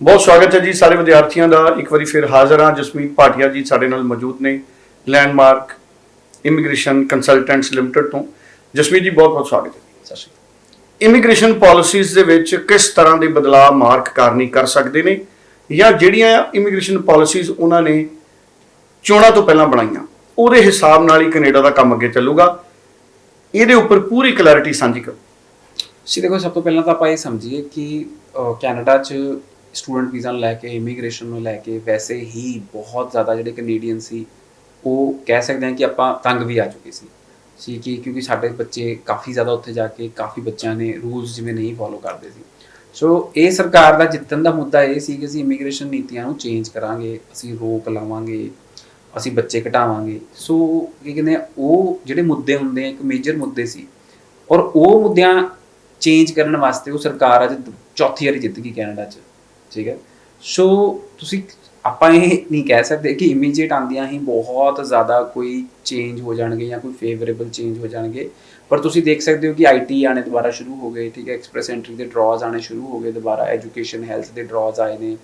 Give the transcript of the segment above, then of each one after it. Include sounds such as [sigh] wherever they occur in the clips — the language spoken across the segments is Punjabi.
ਬਹੁਤ ਸਵਾਗਤ ਹੈ ਜੀ ਸਾਰੇ ਵਿਦਿਆਰਥੀਆਂ ਦਾ। ਇੱਕ ਵਾਰੀ ਫਿਰ ਹਾਜ਼ਰ ਹਾਂ। ਜਸਮੀਤ ਭਾਟੀਆ ਜੀ ਸਾਡੇ ਨਾਲ ਮੌਜੂਦ ਨੇ ਲੈਂਡਮਾਰਕ ਇਮੀਗ੍ਰੇਸ਼ਨ ਕੰਸਲਟੈਂਟਸ ਲਿਮਟਿਡ ਤੋਂ। ਜਸਮੀਤ ਜੀ ਬਹੁਤ ਬਹੁਤ ਸਵਾਗਤ ਹੈ ਸਤਿ ਸ਼੍ਰੀ ਇਮੀਗ੍ਰੇਸ਼ਨ ਪਾਲਿਸੀਜ਼ ਦੇ ਵਿੱਚ ਕਿਸ ਤਰ੍ਹਾਂ ਦੇ ਬਦਲਾਅ ਮਾਰਕ ਕਾਰਨੀ ਕਰ ਸਕਦੇ ਨੇ ਜਾਂ ਜਿਹੜੀਆਂ ਇਮੀਗ੍ਰੇਸ਼ਨ ਪਾਲਿਸੀਜ਼ ਉਹਨਾਂ ਨੇ ਚੋਣਾਂ ਤੋਂ ਪਹਿਲਾਂ ਬਣਾਈਆਂ ਉਹਦੇ ਹਿਸਾਬ ਨਾਲ ਹੀ ਕੈਨੇਡਾ ਦਾ ਕੰਮ ਅੱਗੇ ਚੱਲੂਗਾ। ਇਹਦੇ ਉੱਪਰ ਪੂਰੀ ਕਲੈਰਿਟੀ ਸਾਂਝੀ ਕਰੋ। ਸੀ ਦੇਖੋ ਸਭ ਤੋਂ ਪਹਿਲਾਂ ਤਾਂ ਆਪਾਂ ਇਹ ਸਮਝੀਏ ਕਿ ਕੈਨੇਡਾ 'ਚ ਸਟੂਡੈਂਟ ਵੀਜ਼ਾ ਨੂੰ ਲੈ ਕੇ ਇਮੀਗ੍ਰੇਸ਼ਨ ਨੂੰ ਲੈ ਕੇ, ਵੈਸੇ ਹੀ ਬਹੁਤ ਜ਼ਿਆਦਾ ਜਿਹੜੇ ਕੈਨੇਡੀਅਨ ਸੀ, ਉਹ ਕਹਿ ਸਕਦੇ ਹਾਂ ਕਿ ਆਪਾਂ ਤੰਗ ਵੀ ਆ ਚੁੱਕੇ ਸੀ। ਸੀ ਕਿ ਕਿਉਂਕਿ ਸਾਡੇ ਬੱਚੇ ਕਾਫੀ ਜ਼ਿਆਦਾ ਉੱਥੇ ਜਾ ਕੇ, ਕਾਫੀ ਬੱਚਿਆਂ ਨੇ ਰੂਲਸ ਜਿਵੇਂ ਨਹੀਂ ਫੋਲੋ ਕਰਦੇ ਸੀ। ਸੋ ਇਹ ਸਰਕਾਰ ਦਾ ਜਿੱਤਣ ਦਾ ਮੁੱਦਾ ਇਹ ਸੀ ਕਿ ਅਸੀਂ ਇਮੀਗ੍ਰੇਸ਼ਨ ਨੀਤੀਆਂ ਨੂੰ ਚੇਂਜ ਕਰਾਂਗੇ, ਅਸੀਂ ਰੋਕ ਲਾਵਾਂਗੇ, ਅਸੀਂ ਬੱਚੇ ਘਟਾਵਾਂਗੇ। ਸੋ ਕੀ ਕਹਿੰਦੇ ਆ, ਉਹ ਜਿਹੜੇ ਮੁੱਦੇ ਹੁੰਦੇ ਆ, ਇੱਕ ਮੇਜਰ ਮੁੱਦੇ ਸੀ। ਔਰ ਉਹ ਮੁੱਦਿਆਂ ਚੇਂਜ ਕਰਨ ਵਾਸਤੇ ਉਹ ਸਰਕਾਰ ਅੱਜ ਚੌਥੀ ਵਾਰੀ ਜਿੱਤ ਗਈ ਕੈਨੇਡਾ 'ਚ। ਠੀਕ ਹੈ? ਸੋ ਤੁਸੀਂ ਆਪਾਂ ਇਹ ਨਹੀਂ ਕਹਿ ਸਕਦੇ ਕਿ ਇਮੀਡੀਏਟ ਆਂਦਿਆਂ ਹੀ ਬਹੁਤ ਜ਼ਿਆਦਾ ਕੋਈ ਚੇਂਜ ਹੋ ਜਾਣਗੇ ਜਾਂ ਕੋਈ ਫੇਵਰੇਬਲ ਚੇਂਜ ਹੋ ਜਾਣਗੇ। ਪਰ ਤੁਸੀਂ ਦੇਖ ਸਕਦੇ ਹੋ ਕਿ ਆਈਟੀ ਆਣੇ ਦੁਬਾਰਾ ਸ਼ੁਰੂ ਹੋ ਗਏ, ਠੀਕ ਹੈ? ਐਕਸਪ੍ਰੈਸ ਐਂਟਰੀ ਦੇ ਡਰਾਜ਼ ਆਣੇ ਸ਼ੁਰੂ ਹੋ ਗਏ ਦੁਬਾਰਾ ਐਜੂਕੇਸ਼ਨ ਹੈਲਥ ਦੇ ਡਰਾਜ਼ ਆਏ ਨੇ।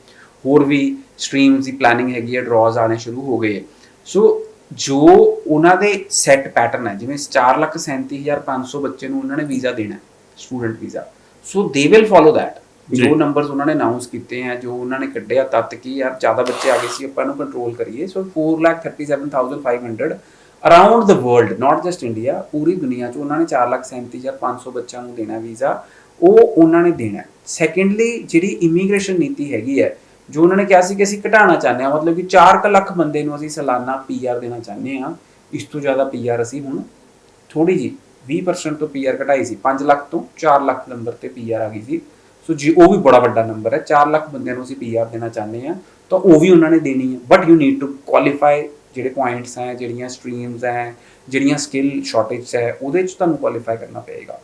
ਹੋਰ ਵੀ ਸਟਰੀਮਸ ਦੀ ਪਲੈਨਿੰਗ ਹੈਗੀ ਹੈ ਡਰਾਜ਼ ਆਣੇ ਸ਼ੁਰੂ ਹੋ ਗਏ। ਸੋ ਜੋ ਉਹਨਾਂ ਦੇ ਸੈੱਟ ਪੈਟਰਨ ਹੈ, ਜਿਵੇਂ 437500 ਬੱਚੇ ਨੂੰ ਉਹਨਾਂ ਨੇ ਵੀਜ਼ਾ ਦੇਣਾ student visa so they will follow that ਜੋ। ਨੰਬਰਸ ਉਹਨਾਂ ਨੇ ਅਨਾਉਂਸ ਕੀਤੇ ਹੈ ਜੋ ਉਹਨਾਂ ਨੇ ਕੱਢਿਆ ਤੱਤ ਕਿ ਯਾਰ ਜ਼ਿਆਦਾ ਬੱਚੇ ਆ ਗਏ ਸੀ, ਆਪਾਂ ਨੂੰ ਕੰਟਰੋਲ ਕਰੀਏ। So 437500 around the world not just India ਪੂਰੀ ਦੁਨੀਆ 'ਚ ਉਹਨਾਂ ਨੇ 437500 ਬੱਚਿਆਂ ਨੂੰ ਦੇਣਾ ਵੀਜ਼ਾ। ਉਹ ਉਹਨਾਂ ਨੇ ਦੇਣਾ ਸੈਕੰਡਲੀ ਜਿਹੜੀ ਇਮੀਗ੍ਰੇਸ਼ਨ ਨੀਤੀ ਹੈਗੀ ਹੈ, ਜੋ ਉਹਨਾਂ ਨੇ ਕਿਹਾ ਸੀ ਕਿ ਅਸੀਂ ਘਟਾਉਣਾ ਚਾਹੁੰਦੇ ਹਾਂ, ਮਤਲਬ ਕਿ 4 ਲੱਖ ਬੰਦੇ ਨੂੰ ਅਸੀਂ ਸਾਲਾਨਾ ਪੀਆਰ ਦੇਣਾ ਚਾਹੁੰਦੇ ਹਾਂ। ਇਸ ਤੋਂ ਜ਼ਿਆਦਾ ਪੀਆਰ ਅਸੀਂ ਹੁਣ ਥੋੜੀ ਜੀ 20% ਤੋਂ ਪੀਆਰ ਘਟਾਈ ਸੀ 5 ਲੱਖ ਤੋਂ 4 ਲੱਖ ਨੰਬਰ ਤੇ ਪੀਆਰ ਆ ਗਈ ਸੀ। ਸੋ ਜੀ, ਉਹ ਵੀ ਬੜਾ ਵੱਡਾ ਨੰਬਰ ਹੈ। 4 ਲੱਖ ਬੰਦਿਆਂ ਨੂੰ ਅਸੀਂ ਪੀਆਰ ਦੇਣਾ ਚਾਹੁੰਦੇ ਹਾਂ। ਤਾਂ ਉਹ ਵੀ ਉਹਨਾਂ ਨੇ ਦੇਣੀ ਹੈ। But you need to qualify ਜਿਹੜੇ ਪੁਆਇੰਟਸ ਹੈ, ਜਿਹੜੀਆਂ ਸਟਰੀਮਸ ਹੈ, ਜਿਹੜੀਆਂ ਸਕਿੱਲ ਸ਼ਾਰਟੇਜ ਹੈ, ਉਹਦੇ ਚ ਤੁਹਾਨੂੰ ਕੁਆਲੀਫਾਈ ਕਰਨਾ ਪਏਗਾ।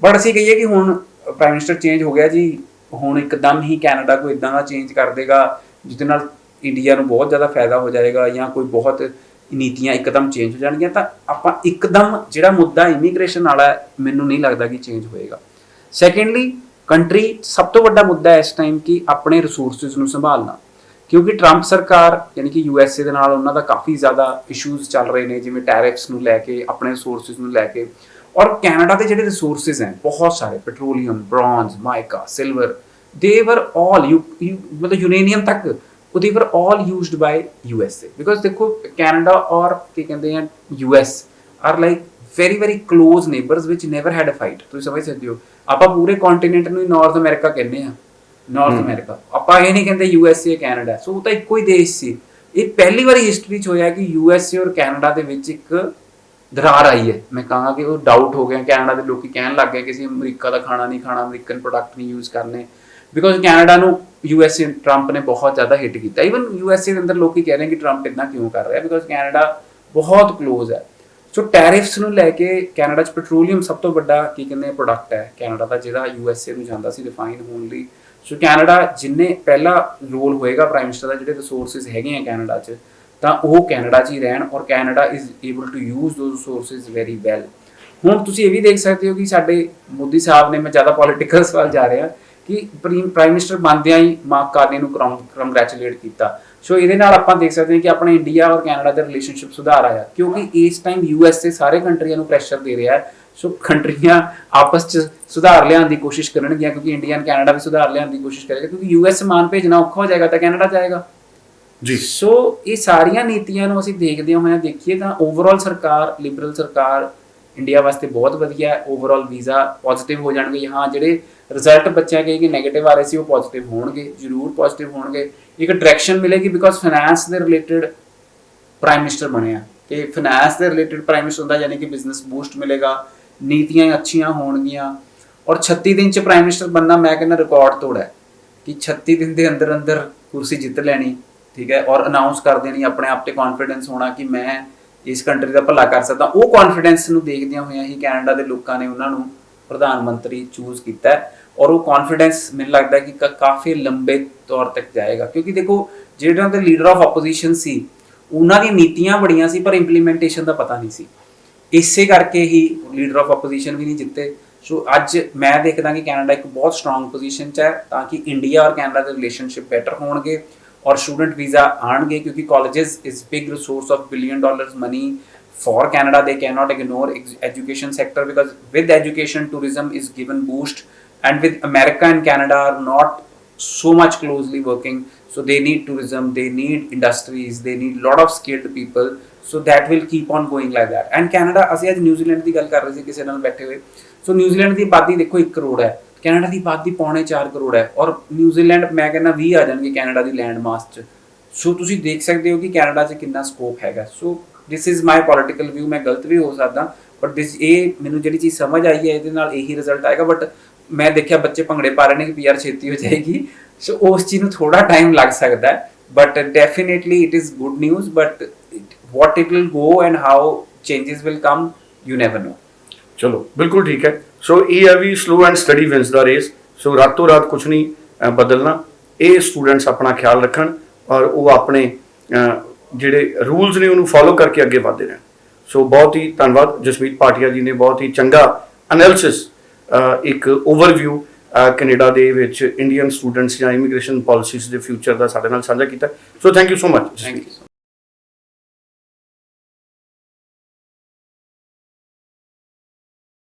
ਬਟ ਅਸੀਂ ਕਹੀਏ ਕਿ ਹੁਣ ਪ੍ਰਾਈਮ ਮਿਨਿਸਟਰ ਚੇਂਜ ਹੋ ਗਿਆ ਜੀ। ਹੁਣ ਇੱਕਦਮ ਹੀ ਕੈਨੇਡਾ ਕੋਈ ਇਦਾਂ ਦਾ ਚੇਂਜ ਕਰ ਦੇਗਾ, ਜਿਹਦੇ ਨਾਲ ਇੰਡੀਆ ਨੂੰ ਬਹੁਤ ਜ਼ਿਆਦਾ ਫਾਇਦਾ ਹੋ ਜਾਏਗਾ ਜਾਂ ਕੋਈ ਬਹੁਤ ਨੀਤੀਆਂ ਇੱਕਦਮ ਚੇਂਜ ਹੋ ਜਾਣਗੀਆਂ, ਤਾਂ ਆਪਾਂ ਇੱਕਦਮ ਜਿਹੜਾ ਮੁੱਦਾ ਇਮੀਗ੍ਰੇਸ਼ਨ ਵਾਲਾ ਮੈਨੂੰ ਨਹੀਂ ਲੱਗਦਾ ਕਿ ਚੇਂਜ ਹੋਏਗਾ। ਸੈਕੰਡਲੀ ਕੰਟਰੀ ਸਭ ਤੋਂ ਵੱਡਾ ਮੁੱਦਾ ਇਸ ਟਾਈਮ ਕਿ ਆਪਣੇ ਰਿਸੋਰਸਸ ਨੂੰ ਸੰਭਾਲਣਾ। ਕਿਉਂਕਿ ਟਰੰਪ ਸਰਕਾਰ, ਯਾਨੀ ਕਿ ਯੂਐਸਏ ਦੇ ਨਾਲ ਉਹਨਾਂ ਦਾ ਕਾਫੀ ਜ਼ਿਆਦਾ ਇਸ਼ੂਜ਼ ਚੱਲ ਰਹੇ ਨੇ, ਜਿਵੇਂ ਟੈਰਿਫਸ ਨੂੰ ਲੈ ਕੇ, ਆਪਣੇ ਰਿਸੋਰਸਸ ਨੂੰ ਲੈ ਕੇ। ਔਰ ਕੈਨੇਡਾ ਦੇ ਜਿਹੜੇ ਰਿਸੋਰਸਸ ਹੈ, ਬਹੁਤ ਸਾਰੇ ਪੈਟਰੋਲੀਅਮ ਬ੍ਰੌਂਜ਼ ਮਾਈਕਾ ਸਿਲਵਰ ਦੇ ਵਰ ਆਲ ਯੂ ਮਤਲਬ ਯੂਰੇਨੀਅਮ ਤੱਕ ਉਹ they were all used by USA because ਦੇਖੋ ਕੈਨੇਡਾ ਔਰ ਕੀ ਕਹਿੰਦੇ ਆ US are like very very close neighbours which never had a fight ਤੁਸੀਂ ਸਮਝ ਸਕਦੇ ਹੋ? ਆਪਾਂ ਪੂਰੇ ਕੰਟੀਨੈਂਟ ਨੂੰ ਨਾਰਥ ਅਮਰੀਕਾ ਕਹਿੰਦੇ ਆ ਨਾਰਥ ਅਮਰੀਕਾ ਆਪਾਂ ਇਹ ਨਹੀਂ ਕਹਿੰਦੇ U S A Canada so ਉਹ ਤਾਂ ਇੱਕੋ ਹੀ ਦੇਸ਼ ਸੀ। ਇਹ ਪਹਿਲੀ ਵਾਰੀ ਹਿਸਟਰੀ 'ਚ ਹੋਇਆ ਕਿ ਯੂ ਐਸ ਏ ਔਰ ਕੈਨੇਡਾ ਦੇ ਵਿੱਚ ਇੱਕ ਦਰਾਰ ਆਈ ਹੈ। ਮੈਂ ਕਹਾਂਗਾ ਕਿ ਉਹ ਡਾਊਟ ਹੋ ਗਿਆ। ਕੈਨੇਡਾ ਦੇ ਲੋਕੀ ਕਹਿਣ ਲੱਗ ਗਏ ਕਿ ਅਸੀਂ ਅਮਰੀਕਾ ਦਾ ਖਾਣਾ ਨਹੀਂ ਖਾਣਾ ਅਮਰੀਕਨ ਪ੍ਰੋਡਕਟ ਨਹੀਂ ਯੂਜ਼ ਕਰਨੇ। ਬਿਕੋਜ਼ ਕੈਨੇਡਾ ਨੂੰ ਯੂ ਐਸ ਏ ਟਰੰਪ ਨੇ ਬਹੁਤ ਜ਼ਿਆਦਾ ਹਿੱਟ ਕੀਤਾ। ਇਵਨ ਯੂ ਐਸ ਏ ਦੇ ਅੰਦਰ ਲੋਕੀ ਕਹਿ ਰਹੇ ਕਿ ਟਰੰਪ ਇਦਾਂ ਕਿਉਂ ਕਰ ਰਿਹਾ? ਬਿਕੋਜ਼ ਕੈਨੇਡਾ ਬਹੁਤ ক্লোਜ਼ ਹੈ। ਸੋ ਟੈਰਿਫਸ ਨੂੰ ਲੈ ਕੇ ਕੈਨੇਡਾ 'ਚ ਪੈਟਰੋਲੀਅਮ ਸਭ ਤੋਂ ਵੱਡਾ ਕੀ ਕਹਿੰਦੇ ਪ੍ਰੋਡਕਟ ਹੈ। ਕੈਨੇਡਾ ਦਾ ਜਿਹੜਾ ਯੂਐਸਏ ਨੂੰ ਜਾਂਦਾ ਸੀ ਰਿਫਾਈਨ ਹੋਣ ਲਈ। ਸੋ ਕੈਨੇਡਾ ਜਿੰਨੇ ਪਹਿਲਾ ਰੋਲ ਹੋਏਗਾ ਪ੍ਰਾਈਮ ਮਿਨਿਸਟਰ ਦਾ, ਜਿਹੜੇ ਰਿਸੋਰਸਸ ਹੈਗੇ ਆ ਕੈਨੇਡਾ 'ਚ, ਤਾਂ ਉਹ ਕੈਨੇਡਾ 'ਚ ਹੀ ਰਹਿਣ ਔਰ Canada is able to use those resources very well ਹੁਣ ਤੁਸੀਂ ਇਹ ਵੀ ਦੇਖ ਸਕਦੇ ਹੋ ਕਿ ਸਾਡੇ ਮੋਦੀ ਸਾਹਿਬ ਨੇ, ਮੈਂ ਜ਼ਿਆਦਾ ਪੋਲਿਟਿਕਲ [laughs] ਸਵਾਲ ਜਾ ਰਿਹਾ। ਕਿ ਪ੍ਰਾਈਮ ਮਿਨਿਸਟਰ ਬਣਦਿਆਂ ਹੀ ਮਾਰਕ ਕਾਰਨੀ ਨੂੰ ਕੰਗ੍ਰੈਚੁਲੇਟ ਕੀਤਾ। ਸੋ ਇਹਦੇ ਨਾਲ ਆਪਾਂ ਦੇਖ ਸਕਦੇ ਹਾਂ ਕਿ ਆਪਣੇ ਇੰਡੀਆ ਔਰ ਕੈਨੇਡਾ ਦੇ ਰਿਲੇਸ਼ਨਸ਼ਿਪ ਸੁਧਾਰ ਆਇਆ ਕਿਉਂਕਿ ਇਸ ਟਾਈਮ ਯੂਐਸਏ ਸਾਰੇ ਕੰਟਰੀਆਂ ਨੂੰ ਪ੍ਰੈਸ਼ਰ ਦੇ ਰਿਹਾ ਹੈ। ਸੋ ਕੰਟਰੀਆਂ ਆਪਸ ਚ ਸੁਧਾਰ ਲਿਆਉਣ ਦੀ ਕੋਸ਼ਿਸ਼ ਕਰਨਗੀਆਂ ਕਿਉਂਕਿ ਇੰਡੀਆ ਐਂਡ ਕੈਨੇਡਾ ਵੀ ਸੁਧਾਰ ਲਿਆਉਣ ਦੀ ਕੋਸ਼ਿਸ਼ ਕਰੇਗਾ ਕਿਉਂਕਿ ਯੂਐਸ ਮਾਨ ਭੇਜਣਾ ਔਖਾ ਹੋ ਜਾਏਗਾ ਤਾਂ ਕੈਨੇਡਾ ਜਾਏਗਾ ਜੀ। ਸੋ ਇਹ ਸਾਰੀਆਂ ਨੀਤੀਆਂ ਨੂੰ ਅਸੀਂ ਦੇਖਦੇ ਹੋਏ ਦੇਖੀਏ ਤਾਂ ਓਵਰਆਲ ਸਰਕਾਰ ਲਿਬਰਲ ਸਰਕਾਰ ਇੰਡੀਆ ਵਾਸਤੇ ਬਹੁਤ ਵਧੀਆ ਹੈ ਓਵਰਆਲ ਵੀਜ਼ਾ ਪੋਜ਼ਿਟਿਵ ਹੋ ਜਾਣਗੇ। ਹਾਂ ਜਿਹੜੇ ਰਿਜ਼ਲਟ ਬੱਚਿਆਂ ਕੇ ਕਿ 네ਗੇਟਿਵ ਆ ਰਹੇ ਸੀ, ਉਹ ਪੋਜ਼ਿਟਿਵ ਹੋਣਗੇ, ਜ਼ਰੂਰ ਪੋਜ਼ਿਟਿਵ ਹੋਣਗੇ। ਇੱਕ ਡਾਇਰੈਕਸ਼ਨ ਮਿਲੇਗੀ ਬਿਕੋਜ਼ ਫਾਈਨੈਂਸ ਦੇ ਰਿਲੇਟਡ ਪ੍ਰਾਈਮ ਮਿਨਿਸਟਰ ਬਣਿਆ ਕਿ ਫਾਈਨੈਂਸ ਦੇ ਰਿਲੇਟਡ ਪ੍ਰਾਈਮ ਮਿਨਿਸਟਰ ਹੁੰਦਾ, ਯਾਨੀ ਕਿ ਬਿਜ਼ਨਸ ਬੂਸਟ ਮਿਲੇਗਾ, ਨੀਤੀਆਂ ਅੱਛੀਆਂ ਹੋਣਗੀਆਂ। ਔਰ 36 ਦਿਨ ਚ ਪ੍ਰਾਈਮ ਮਿਨਿਸਟਰ ਬੰਨਾ ਮੈਂ ਕਹਿੰਦਾ ਰਿਕਾਰਡ ਤੋੜਾ ਹੈ। ਕਿ 36 ਦਿਨ ਦੇ ਅੰਦਰ ਅੰਦਰ ਕੁਰਸੀ ਜਿੱਤ ਲੈਣੀ, ਠੀਕ ਹੈ, ਔਰ ਅਨਾਉਂਸ ਕਰ ਦੇਣੀ, ਆਪਣੇ ਆਪ ਤੇ ਕੌਨਫੀਡੈਂਸ ਹੋਣਾ ਕਿ ਮੈਂ ਇਸ ਕੰਟਰੀ ਦਾ ਭਲਾ ਕਰ ਸਕਦਾ। ਉਹ ਕੌਨਫੀਡੈਂਸ ਨੂੰ ਦੇਖਦਿਆਂ ਹੋਇਆਂ ਹੀ ਕੈਨੇਡਾ ਦੇ ਲੋਕਾਂ ਨੇ ਉਹਨਾਂ ਨੂੰ ਪ੍ਰਧਾਨ ਮੰਤਰੀ ਚੂਜ਼ ਕੀਤਾ ਹੈ ਔਰ ਉਹ ਕੌਨਫੀਡੈਂਸ ਮੈਨੂੰ ਲੱਗਦਾ ਕਿ ਕ- ਕਾਫੀ ਲੰਬੇ ਤੌਰ ਤੱਕ ਜਾਏਗਾ। ਕਿਉਂਕਿ ਦੇਖੋ, ਜਿਹੜਾ ਦੇ ਲੀਡਰ ਆਫ ਆਪੋਜੀਸ਼ਨ ਸੀ, ਉਹਨਾਂ ਦੀਆਂ ਨੀਤੀਆਂ ਬੜੀਆਂ ਸੀ, ਪਰ ਇੰਪਲੀਮੈਂਟੇਸ਼ਨ ਦਾ ਪਤਾ ਨਹੀਂ ਸੀ। ਇਸੇ ਕਰਕੇ ਹੀ ਲੀਡਰ ਆਫ ਆਪੋਜੀਸ਼ਨ ਵੀ ਨਹੀਂ ਜਿੱਤੇ। ਸੋ ਅੱਜ ਮੈਂ ਦੇਖਦਾ ਕਿ ਕੈਨੇਡਾ ਇੱਕ ਬਹੁਤ ਸਟਰੋਂਗ ਪੋਜੀਸ਼ਨ 'ਚ ਹੈ, ਤਾਂ ਕਿ ਇੰਡੀਆ ਔਰ ਕੈਨੇਡਾ ਦੇ ਰਿਲੇਸ਼ਨਸ਼ਿਪ ਬੈਟਰ ਹੋਣਗੇ। ਔਰ ਸਟੂਡੈਂਟ ਵੀਜ਼ਾ ਆਣਗੇ ਕਿਉਂਕਿ colleges is big resource of billion dollars money for Canada, they cannot ignore ex- education sector because with education, tourism is given boost, and with America and Canada are not so much closely working. So they need tourism, they need industries, they need lot of skilled people. So that will keep on going like that. And Canada, ਅਸੀਂ ਅੱਜ ਨਿਊਜ਼ੀਲੈਂਡ ਦੀ ਗੱਲ ਕਰ ਰਹੇ ਸੀ ਕਿਸੇ ਨਾਲ ਬੈਠੇ ਹੋਏ ਸੋ ਨਿਊਜ਼ੀਲੈਂਡ ਦੀ ਆਬਾਦੀ ਦੇਖੋ 1 ਕਰੋੜ ਹੈ ਕੈਨੇਡਾ ਦੀ ਆਬਾਦੀ ਪੌਣੇ 4 ਕਰੋੜ ਹੈ ਔਰ ਨਿਊਜ਼ੀਲੈਂਡ ਮੈਂ ਕਹਿੰਦਾ 20 ਆ ਜਾਣਗੇ ਕੈਨੇਡਾ ਦੀ ਲੈਂਡ ਮਾਸ 'ਚ। ਸੋ ਤੁਸੀਂ ਦੇਖ ਸਕਦੇ ਹੋ ਕਿ ਕੈਨੇਡਾ 'ਚ ਕਿੰਨਾ ਸਕੋਪ ਹੈਗਾ। So this is my political view ਮੈਂ ਗਲਤ ਵੀ ਹੋ ਸਕਦਾ ਬਟ ਦਿਸ ਇਹ ਮੈਨੂੰ ਜਿਹੜੀ ਚੀਜ਼ ਸਮਝ ਆਈ ਹੈ, ਇਹਦੇ ਨਾਲ ਇਹੀ ਰਿਜ਼ਲਟ ਆਏਗਾ ਬਟ ਮੈਂ ਦੇਖਿਆ ਬੱਚੇ ਭੰਗੜੇ ਪਾ ਰਹੇ ਨੇ ਕਿ ਪੀਆਰ ਛੇਤੀ ਹੋ ਜਾਏਗੀ। ਸੋ ਉਸ ਚੀਜ਼ ਨੂੰ ਥੋੜਾ ਟਾਈਮ ਲੱਗ ਸਕਦਾ ਹੈ but definitely it is good news but what it will go and how changes will come, you never know ਚਲੋ, ਬਿਲਕੁਲ ਠੀਕ ਹੈ। ਸੋ ਇਹ ਆ ਵੀ slow and steady wins the race so ਰਾਤੋਂ ਰਾਤ ਕੁਝ ਨਹੀਂ ਬਦਲਣਾ। ਇਹ ਸਟੂਡੈਂਟਸ ਆਪਣਾ ਖਿਆਲ ਰੱਖਣ ਔਰ ਉਹ ਆਪਣੇ ਜਿਹੜੇ ਰੂਲਸ ਨੇ ਉਹਨੂੰ ਫੋਲੋ ਕਰਕੇ ਅੱਗੇ ਵਧਦੇ ਰਹਿਣ। ਸੋ ਬਹੁਤ ਹੀ ਧੰਨਵਾਦ। ਜਸਮੀਤ ਪਾਟਿਆ ਜੀ ਨੇ ਬਹੁਤ ਹੀ ਚੰਗਾ ਐਨਾਲਿਸਿਸ ਇੱਕ ਓਵਰਵਿਊ ਕੈਨੇਡਾ ਦੇ ਵਿੱਚ ਇੰਡੀਅਨ ਸਟੂਡੈਂਟਸ ਜਾਂ ਇਮੀਗ੍ਰੇਸ਼ਨ ਪਾਲਿਸੀਜ਼ ਦੇ ਫਿਊਚਰ ਦਾ ਸਾਡੇ ਨਾਲ ਸਾਂਝਾ ਕੀਤਾ। So thank you so much thank you